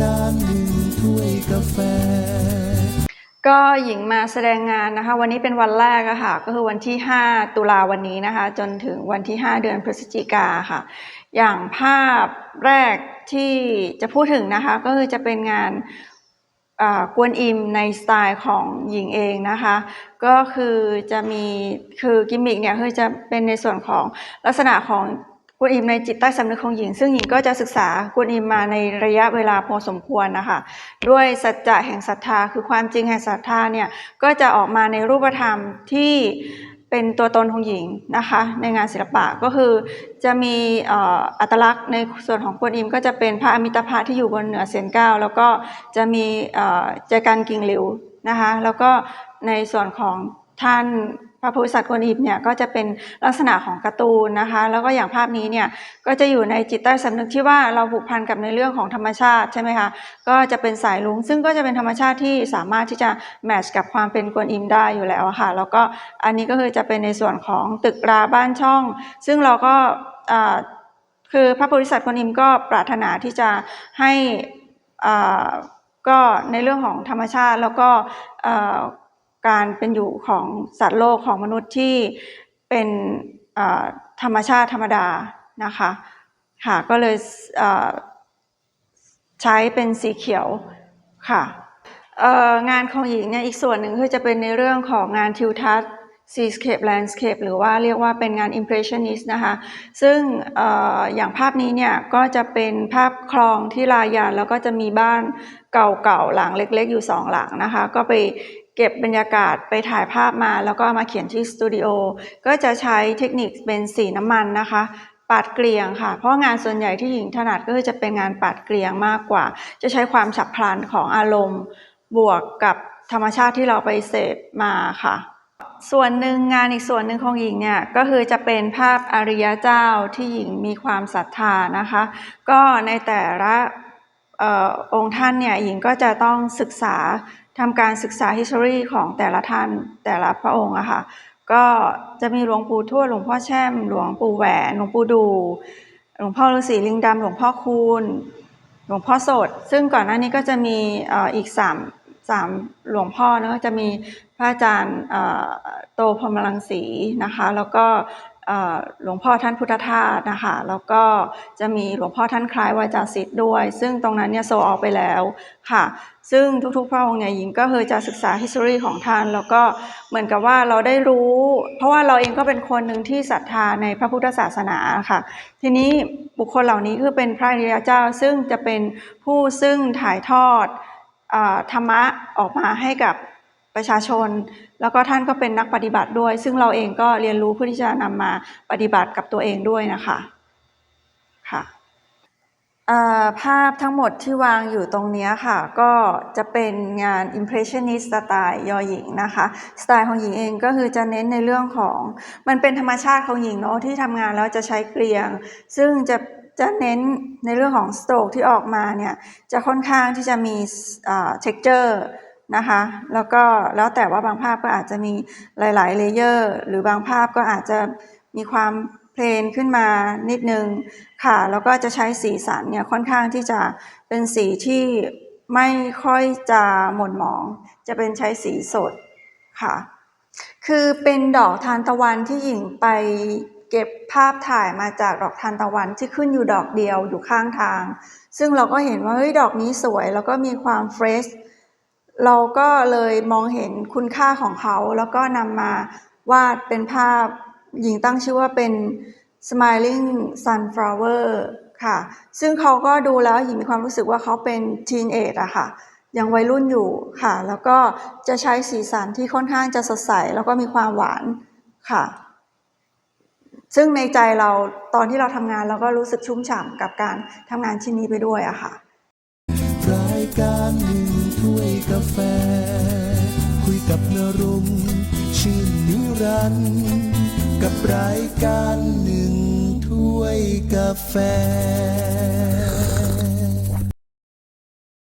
การหนึ่งถ้วยกาแฟ ก็หญิงมาแสดงงานนะคะ วันนี้เป็นวันแรกอะค่ะ ก็คือวันที่ 5 ตุลาวันนี้นะคะ จนถึงวันที่ 5 เดือนพฤศจิกาค่ะ อย่างภาพแรกที่จะพูดถึงนะคะ ก็คือจะเป็นงานกวนอิมในสไตล์ของหญิงเองนะคะ ก็คือจะมีคือกิมมิกเนี่ยคือจะเป็นในส่วนของลักษณะของ กวนอิมในจิตใต้สำนึกของหญิง ซึ่งหญิงก็จะศึกษากวนอิมมาในระยะเวลาพอสมควรนะคะด้วยสัจจะแห่งศรัทธา คือความจริงแห่งศรัทธาเนี่ยก็จะออกมาในรูปธรรมที่เป็นตัวตนของหญิงนะคะในงานศิลปะก็คือจะมีอัตลักษณ์ในส่วนของกวนอิม ก็จะเป็นพระอมิตาภาที่อยู่บนเหนือเสียนเก้าแล้วก็จะมีเอ่อใจกันกิ่งหลิวนะคะแล้วก็ในส่วนของท่าน พระพธิสัตว์กวนอิมเนี่ยก็จะเป็นลักษณะของการ์ตูนนะคะ แล้วก็อย่างภาพนี้เนี่ยก็จะอยู่ในจิตใต้สำนึกที่ว่าเราผูกพันกับในเรื่องของธรรมชาติใช่ไหมคะก็จะเป็นสายลุงซึ่งก็จะเป็นธรรมชาติที่สามารถที่จะแมทช์กับความเป็นกวนอิมได้อยู่แล้วค่ะแล้วก็อันนี้ก็คือจะเป็นในส่วนของตึกราบ้านช่อง ซึ่งเราก็คือพระโพธิสัตว์กวนอิมก็ปรารถนาที่จะให้อ่าก็ในเรื่องของธรรมชาติแล้วก็ การเป็นอยู่ของสัตว์โลกของมนุษย์ที่เป็นธรรมชาติธรรมดานะคะค่ะก็เลยใช้เป็นสีเขียวค่ะงานของหญิงเนี่ยอีกส่วนหนึ่งคือจะเป็นในเรื่องของงานทิวทัศน์ seascape landscape หรือว่าเรียกว่าเป็นงาน impressionist นะคะ ซึ่งออย่างภาพนี้เนี่ยก็จะเป็นภาพคลองที่ลายานแล้วก็จะมีบ้านเก่าๆหลังเล็กๆอยู่สองหลังนะคะ ก็ไปเก็บบรรยากาศไปถ่ายภาพมาแล้วก็มาเขียนที่สตูดิโอ ก็จะใช้เทคนิคเป็นสีน้ำมันนะคะปาดเกลียงค่ะ เพราะงานส่วนใหญ่ที่หญิงถนัดก็คือจะเป็นงานปาดเกลียงมากกว่า จะใช้ความฉับพลันของอารมณ์บวกกับธรรมชาติที่เราไปเสพมาค่ะ ส่วนหนึ่งงานอีกส่วนหนึ่งของหญิงเนี่ยก็คือจะเป็นภาพอริยเจ้าที่หญิงมีความศรัทธานะคะ ก็ในแต่ละออองค์ท่านเนี่ยหญิงก็จะต้องศึกษาทำการศึกษา history ของแต่ละท่านแต่ละพระองค์อะค่ะก็จะมีหลวงปู่ทวดหลวงพ่อแช่ม หลวงปู่แหวนหลวงปู่ดูหลวงพ่อฤาษีลิงดำหลวงพ่อคูณหลวงพ่อสด ซึ่งก่อนหน้านี้ก็จะมีอออีกสาม สามหลวงพ่อเนอะจะมีพระอาจารย์โตพรมรังสีนะคะ แล้วก็หลวงพ่อท่านพุทธทาสนะคะ แล้วก็จะมีหลวงพ่อท่านคล้ายวาจาศิษย์ด้วย ซึ่งตรงนั้นเนี่ยโซออกไปแล้วค่ะ ซึ่งทุกๆพระองค์เนี่ยหญิงก็เคือจะศึกษา history ของท่าน แล้วก็เหมือนกับว่าเราได้รู้ เพราะว่าเราเองก็เป็นคนหนึ่งที่ศรัทธาในพระพุทธศาสนาค่ะ ทีนี้บุคคลเหล่านี้คือเป็นพระอริยเจ้า ซึ่งจะเป็นผู้ซึ่งถ่ายทอด ธรรมะออกมาให้กับประชาชน แล้วก็ท่านก็เป็นนักปฏิบัติด้วย ซึ่งเราเองก็เรียนรู้เพื่อที่จะนำมาปฏิบัติกับตัวเองด้วยนะคะค่ะภาพทั้งหมดที่วางอยู่ตรงนี้ค่ะ ก็จะเป็นงาน impressionist สไตล์ยอหญิงนะคะ สไตล์ของหญิงเองก็คือจะเน้นในเรื่องของ มันเป็นธรรมชาติของหญิงเนาะที่ทำงานแล้วจะใช้เกลียง ซึ่งจะ จะเน้นในเรื่องของสโตรกที่ออกมาเนี่ยจะค่อนข้างที่จะมีอ่า texture นะคะแล้วก็แล้วแต่ว่าบางภาพก็อาจจะมีหลายๆเลเยอร์หรือบางภาพก็อาจจะมีความเพลนขึ้นมานิดนึงค่ะ แล้วก็จะใช้สีสันเนี่ยค่อนข้างที่จะเป็นสีที่ไม่ค่อยจะหม่นหมอง จะเป็นใช้สีสดค่ะ คือเป็นดอกทานตะวันที่หญิงไป เก็บภาพถ่ายมาจากดอกทานตะวันที่ขึ้นอยู่ดอกเดียวอยู่ข้างทาง ซึ่งเราก็เห็นว่าเฮ้ยดอกนี้สวยแล้วก็มีความเฟรชเราก็เลยมองเห็นคุณค่าของเขา แล้วก็นำมาวาดเป็นภาพหญิงตั้งชื่อว่าเป็น smiling sunflower ค่ะ ซึ่งเขาก็ดูแล้วหญิงมีความรู้สึกว่าเขาเป็น teenage อะค่ะ ยังวัยรุ่นอยู่ค่ะ แล้วก็จะใช้สีสันที่ค่อนข้างจะสดใส แล้วก็มีความหวานค่ะ ซึ่งในใจเราตอนที่เราทำงานเราก็รู้สึกชุ่มฉ่ำกับการทำงานชิ้นนี้ไปด้วยอะค่ะรายการหนึ่งถ้วยกาแฟ คุยกับนรงชื่นนิรันด์กับรายการหนึ่งถ้วยกาแฟ